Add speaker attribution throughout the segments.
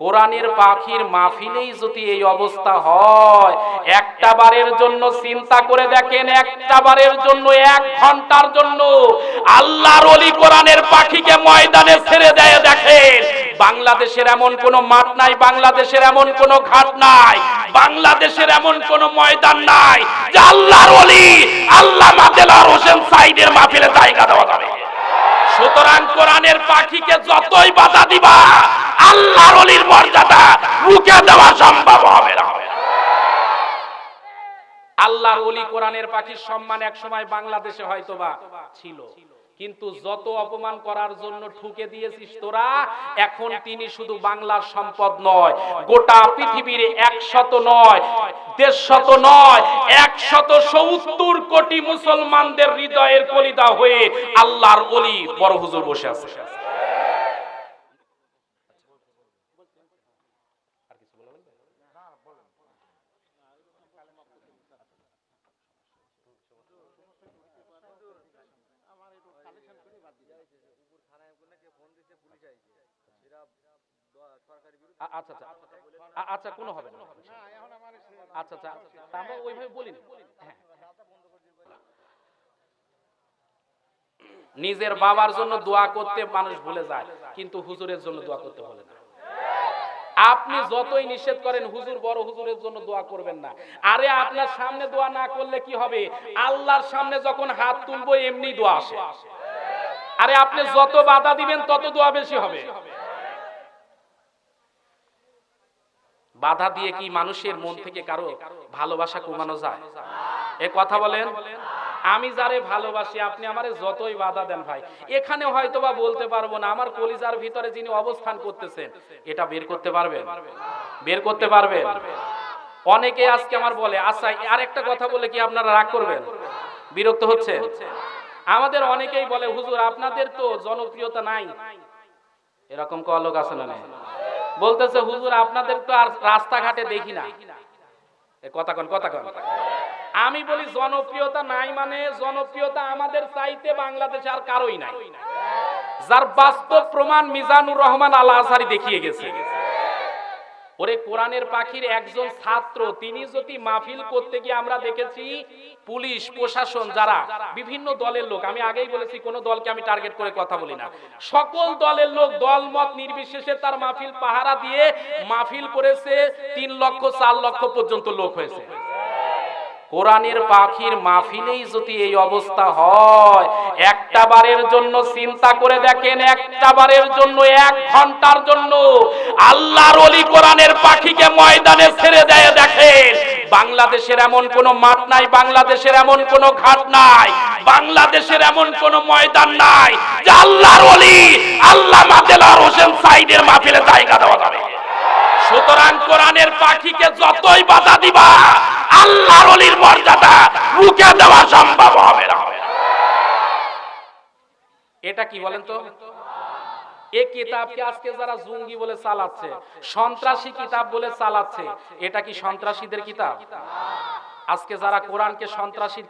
Speaker 1: কোরআনের পাখির মাহফিলেই যদি এই অবস্থা হয়, একটা বারের জন্য চিন্তা করে দেখেন, একটা বারের জন্য, এক ঘণ্টার জন্য আল্লাহর অলি কোরআনের পাখিকে ময়দানে ছেড়ে দেয়। দেখেন, বাংলাদেশের এমন কোন মাঠ নাই, বাংলাদেশের এমন কোন ঘাট নাই, বাংলাদেশের এমন কোন ময়দান নাই আল্লাহর অলি আল্লাহ মাদেলার হোসেন সাইদের মাহফিলে জায়গা দেওয়া যাবে। সুতরাং কোরআনের পাখিকে যতই বাধা দিবা, আল্লাহর অলির মর্যাদা মুখে দেওয়া সম্ভব হবে না। আল্লাহর অলি কোরআনের পাখির সম্মান এক সময় বাংলাদেশে হয়তোবা ছিল। কিন্তু যত অপমান করার জন্য ঠুকে দিয়েছিস তোরা, এখন তিনি শুধু বাংলার সম্পদ নয়, গোটা পৃথিবীর একশত নয়, দেড়শত নয়, একশত সত্তর কোটি মুসলমানদের হৃদয়ের কলিদা হয়ে আল্লাহর অলি বড় হুজুর বসে আছে। আচ্ছা। আচ্ছা আচ্ছা। কোনো হবে না। আচ্ছা আচ্ছা আমরা ওইভাবে বলি হ্যাঁ। নিজের বাবার জন্য দোয়া করতে মানুষ ভুলে যায় কিন্তু হুজুরের জন্য দোয়া করতে বলে না। আপনি যতই নিষেধ করেন হুজুর বড় হুজুরের জন্য দোয়া করবেন না। আরে আপনার সামনে দোয়া না করলে কি হবে? আল্লাহর সামনে যখন হাত তুলবো এমনি দোয়া আসে। আরে আপনি যত বাধা দিবেন, তত দোয়া বেশি হবে। বাধা দিয়ে কি মানুষের মন থেকে কারও ভালোবাসা কমানো যায়? এ কথা বলেন। আমি যারে ভালোবাসি, আপনি আমারে যতই বাধা দেন ভাই। এখানে হয়তো বা বলতে পারব না, আমার কলিজার ভিতরে যিনি অবস্থান করতেছেন, এটা বের করতে পারবেন? বের করতে পারবেন? অনেকে আজকে আমার বলে আচ্ছা আর একটা কথা বলে কি আপনারা রাগ করবেন? বিরক্ত হচ্ছে আমাদের অনেকেই বলে, হুজুর, আপনাদের তো জনপ্রিয়তা নাই। এরকম ক লোক আছে না বলতেছে, হুজুর, আপনাদের তো আর রাস্তাঘাটে দেখি না। কথা কন কথা কন। আমি বলি, জনপ্রিয়তা নাই মানে জনপ্রিয়তা আমাদের চাইতে বাংলাদেশে আর কারোই নাই। যার বাস্তব প্রমাণ মিজানুর রহমান আল আজহারি দেখিয়ে গেছে। ওরে কোরআনের পাখির একজন ছাত্র, তিনি যদি মাহফিল করতে গিয়ে আমরা দেখেছি পুলিশ, প্রশাসন, যারা বিভিন্ন দলের লোক, আমি আগেই বলেছি কোন দলকে আমি টার্গেট করে কথা বলি না। সকল দলের লোক দল মত নির্বিশেষে তার মাহফিল পাহারা দিয়ে মাহফিল করেছে, তিন লক্ষ, চার লক্ষ পর্যন্ত লোক হয়েছে। কোরআনের পাখির মাহফিলেই যদি এই অবস্থা হয়, একটা বারের জন্য চিন্তা করে দেখেন, একটা বারের জন্য, এক ঘণ্টার জন্য আল্লাহর অলি কোরআনের পাখিকে ময়দানে ছেড়ে দেয়। দেখেন, বাংলাদেশের এমন কোন মাঠ নাই, বাংলাদেশের এমন কোন ঘাট নাই, বাংলাদেশের এমন কোন ময়দান নাই যে আল্লাহর অলি আল্লাহ মাদেলার হোসেন সাইদের মাহফিলে জায়গা দেওয়া যাবে। সুতরাং কোরআনের পাখিকে যতই বাধা দিবা আল্লাহর অলির মর্যাদা রুখে দেওয়া সম্ভব হবে না। এটা কি বলেন তো? সন্ত্রাসীর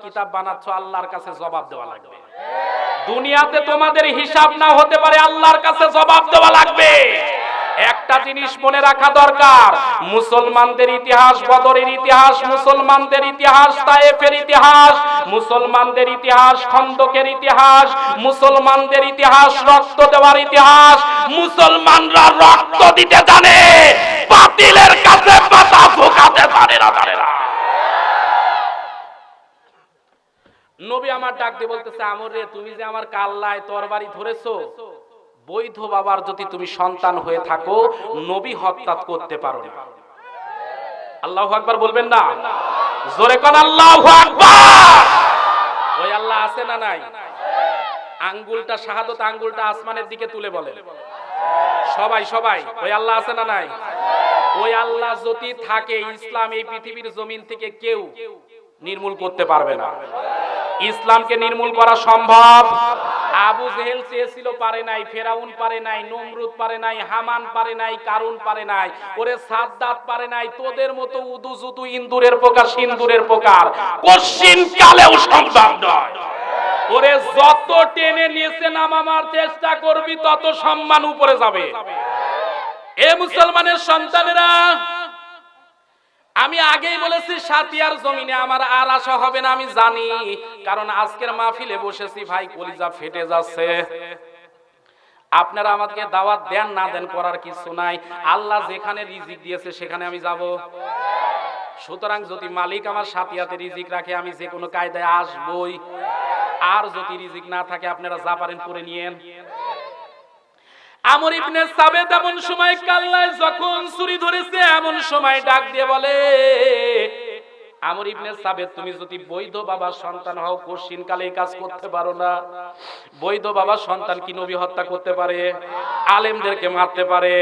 Speaker 1: কিতাব আল্লাহর কাছে জবাব দেওয়া লাগবে। দুনিয়াতে তোমাদের হিসাব না হতে পারে আল্লাহর কাছে জবাব দেওয়া লাগবে। একটা জিনিস মনে রাখা দরকার। মুসলমানদের ইতিহাস বদরের ইতিহাস, মুসলমানদের ইতিহাস তায়েফের ইতিহাস, মুসলমানদের ইতিহাস খন্দকের ইতিহাস, মুসলমানদের ইতিহাস রক্ত দেওয়ার ইতিহাস, মুসলমানরা রক্ত দিতে জানে, বাতিলের কাছে মাথা ঝুঁকাতে জানে না জানে না। নবী আমার ডাক দিয়ে বলতেছে, আমর তুমি যে আমার কাল্লায় তরবারি ধরেছো বৈধ বাবার যদি তুমি সন্তান হয়ে থাকো, নবী হত্যা করতে পারো না। আল্লাহ আকবার বলবেন না? জোরে কোন, আল্লাহ ওই আল্লাহ আছে না নাই? আঙ্গুলটা, শাহাদত আঙ্গুলটা আসমানের দিকে তুলে বলে। সবাই সবাই, ওই আল্লাহ আছে না নাই? ওই আল্লাহ যদি থাকে, ইসলাম এই পৃথিবীর জমিন থেকে কেউ নির্মূল করতে পারবে না। ইসলামকে নির্মূল করা সম্ভব? আবু জেহেল চেয়েছিল পারে নাই, ফেরাউন পারে নাই, নমরুদ পারে নাই, হামান পারে নাই, কারুন পারে নাই, ওরে সাদ্দাত পারে নাই, তোদের মতো উদু জুদু ইন্দুরের প্রকার, সিন্দুরের প্রকার। কশিন কালেও সম্ভব নয়। ওরে যত টেনে নিচে নামাবার চেষ্টা করবি, তত সম্মান উপরে যাবে। এ মুসলমানের সন্তানেরা আমি আগেই বলেছি, সাতিয়ার জমিনে আমার আর আশা হবে না, আমি জানি। কারণ আজকের মাহফিলে বসেছি, ভাই, কলিজা ফেটে যাচ্ছে। আপনারা আমাকে দাওয়াত দেন, না দেন করার কিছু নাই। আল্লাহ যেখানে রিজিক দিয়েছে, সেখানে আমি যাব। সুতরাং যদি মালিক আমার সাথিয়াতে রিজিক রাখে, আমি যে কোনো কায়দায় আসবই। আর যদি রিজিক না থাকে, আপনারা যা পারেন করে নিয়েন। আমর ইবনে সাবেদ এমন সময় কাল্লায় যখন ছুরি ধরেছে, এমন সময় ডাক দিয়ে বলে, আমর ইবনে সাবেদ, তুমি যদি বৈধ বাবার সন্তান হও, কোশ্চিন কালে কাজ করতে পারো না। বৈধ বাবার সন্তান কি নবী হত্যা করতে পারে? আলেমদেরকে মারতে পারে?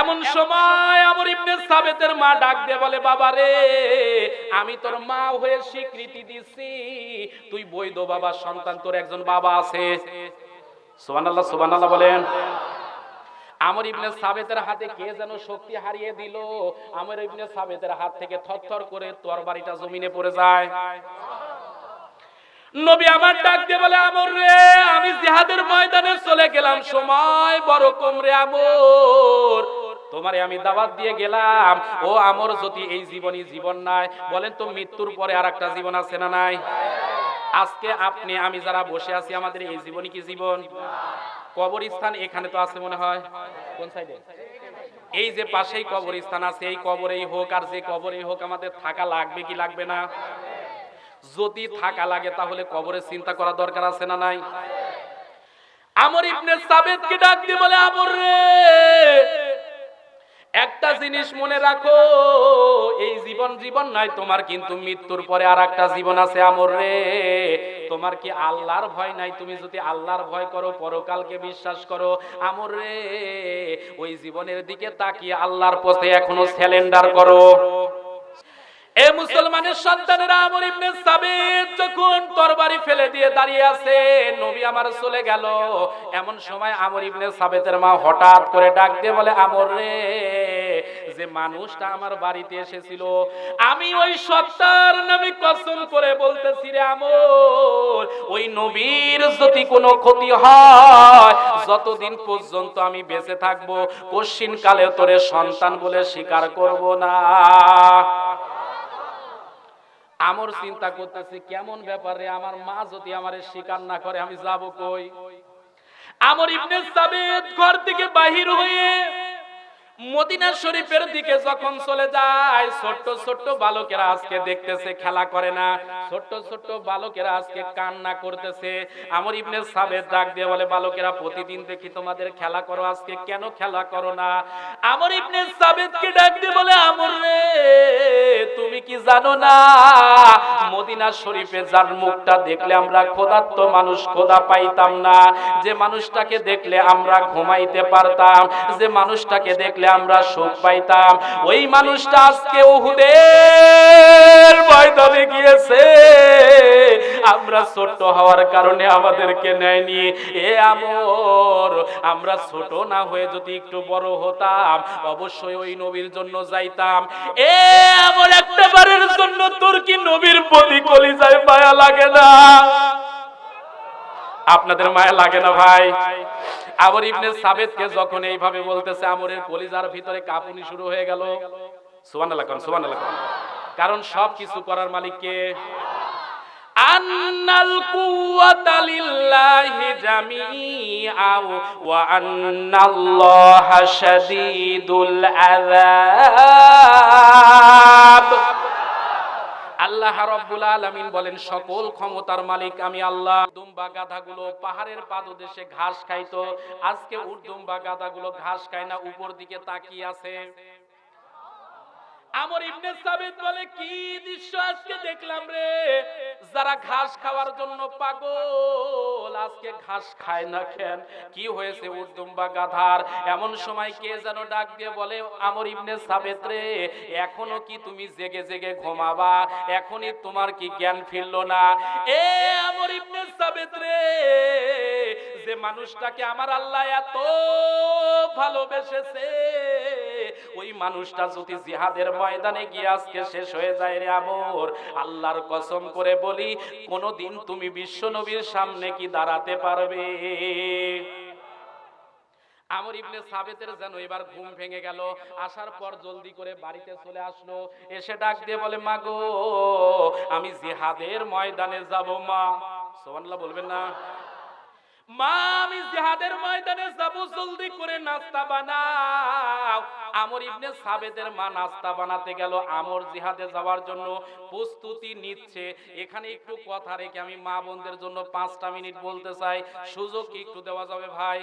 Speaker 1: এমন সময় আমর ইবনে সাবেদের মা ডাক দিয়ে বলে, বাবা রে, আমি তোর মা হয়ে স্বীকৃতি দিছি। তুই বৈধ বাবার সন্তান, তোর একজন বাবা আছে। সুবহানাল্লাহ সুবহানাল্লাহ বলেন। আমর ইবনে সাবেতের হাতে কে যেন শক্তি হারিয়ে দিল? আমর ইবনে সাবেতের হাত থেকে থরথর করে তরবারিটা জমিনে পড়ে যায়। নবী আমার ডাক দিয়ে বলে আমর রে আমি জিহাদের ময়দানে চলে গেলাম। সময় বড় কম রে আমর। তোমারে আমি দাওয়াত দিয়ে গেলাম। ও আমর যদি এই জীবনই জীবন নাই বলেন তো মৃত্যুর পরে আর একটা জীবন আছে না নাই? আজকে আপনি আমি যারা বসে আছি আমাদের এই জীবনই কি জীবন? কবরস্থান এখানে তো আছে মনে হয়। কোন সাইডে? এই যে পাশেই কবরস্থান আছে, এই কবরেই হোক আর যে কবরেই হোক, আমাদের থাকা লাগবে কি লাগবে না? যদি থাকা লাগে তাহলে কবরের চিন্তা করা দরকার আছে না নাই? আমর ইবনে সাবেদকে ডাক দিয়ে বলে, আমর রে, একটা জিনিস মনে রাখো, এই জীবন জীবন নয়, তোমার কিন্তু মৃত্যুর পরে আর একটা জীবন আছে, আমর রে। তোমার কি আল্লাহর ভয় নাই? তুমি যদি আল্লাহর ভয় করো, পরকালকে বিশ্বাস করো। আমর রে, ওই জীবনের দিকে তাকিয়ে আল্লাহর পথে এখনও স্যালেন্ডার করো। এ মুসলমানের সন্তানেরা আমর ইবনে সাবিত যখন তরবারি ফেলে দিয়ে দাঁড়িয়ে আছে, নবী আমার চলে গেল। এমন সময় আমর ইবনে সাবেতের মা হঠাৎ করে ডাক দিয়ে বলে, আমর রে, যে মানুষটা আমার বাড়িতে এসেছিল, আমি ওই সত্তার নামে কসম করে বলতেছি রে আমর, ওই নবীর যদি কোনো ক্ষতি হয়, যতদিন পর্যন্ত আমি বেঁচে থাকব কশিন কালে তোরে সন্তান বলে স্বীকার করব না। আমর চিন্তা করতেছি, কেমন ব্যাপারে আমার মা যদি আমার স্বীকার না করে, আমি যাব কই? আমার ইবনে সাবেদ ঘর থেকে বাহির হয়ে মদিনা শরীফের দিকে যখন চলে যায়, ছোট্ট ছোট্ট বালকেরা আজকে দেখতেছে, খেলা করে না ছোট্ট ছোট্ট বালকেরা আজকে কান্না করতেছে। আমর ইবনে সাবেদ ডাক দিয়ে বলে, বালকেরা, প্রতিদিন দেখি তোমাদের খেলা করো, আজকে কেন খেলা করো না? আমর ইবনে সাবেদকে ডাক দিয়ে বলে, আমর রে, তুমি কি জানো না? মদিনা শরীফে যার মুখটা দেখলে আমরা খোদাত্ত মানুষ খোদা পাইতাম না। যে মানুষটাকে দেখলে আমরা ঘুমাইতে পারতাম, যে মানুষটাকে দেখলে আমরা সুখ পাইতাম, ওই মানুষটা আজকে উহুদের ময়দানে গিয়েছে। আমরা ছোট হওয়ার কারণে আমাদেরকে নেয়নি। এ আমর, আমরা ছোট না হয়ে যদি একটু বড় হতাম, অবশ্যই ওই নবীর জন্য যাইতাম। এ আমর, একটা জন্য তোর কি নবীর প্রতি কলিজায় মায়া লাগে না? আপনাদের মায়া লাগে না ভাই? আমর ইবনে সাবেদকে যখন এইভাবে বলতেছে, আমরের কলিজার ভিতরে কাঁপুনি শুরু হয়ে গেল। সুবহানাল্লাহ কোন সুবহানাল্লাহ কোন। কারণ সব কিছু করার মালিক কে? আল্লাহ রাব্বুল আলামিন বলেন, সকল ক্ষমতার মালিক আমি আল্লাহ। দুম্বা গাধাগুলো পাহাড়ের পাদদেশে ঘাস খাইতো। আজকে উর্দুম্বা গাধাগুলো ঘাস খায় না, উপর দিকে তাকিয়ে আছে। আমর ইবনে সাবিত বলে, কি দৃশ্য আজকে দেখলাম রে? যারা ঘাস খাওয়ার জন্য পাগল, আজকে ঘাস খায় না কেন? কি হয়েছে উর্দুম্বা গাধার? এমন সময় কে যেন ডাক দিয়ে বলে, আমর ইবনে সাবেত রে, এখনও কি তুমি জেগে জেগে ঘুমাবা? এখনই তোমার কি জ্ঞান ফিরলো না? এ আমর ইবনে সাবেত রে, যে মানুষটাকে আমার আল্লাহ এত ভালোবেসেছে ওই মানুষটা যদি জিহাদের ময়দানে গিয়ে আজকে শেষ হয়ে যায় রে আমর আল্লাহর কসম করে বলি, কোনদিন তুমি বিশ্ব নবীর সামনে কি দাঁড়াতে পারবে? আমর ইবনে সাবেতের যেন এবার ঘুম ভেঙে গেল, আসার পর জলদি করে বাড়িতে চলে আসলো, এসে ডাক দিয়ে বলে, মা গো, আমি জিহাদের ময়দানে যাব, মা। সোমান্লাহ বলবেন না। মা, আমি জিহাদের ময়দানে যাব জলদি করে নাস্তা বানাও। আমর ইবনে সাবেদের মা নাস্তা বানাতে গেল, আমর জিহাদে যাওয়ার জন্য প্রস্তুতি নিচ্ছে। এখানে একটু কথা রেখে আমি মা বোনদের জন্য পাঁচটা মিনিট বলতে চাই। সুযোগ একটু দেওয়া যাবে ভাই?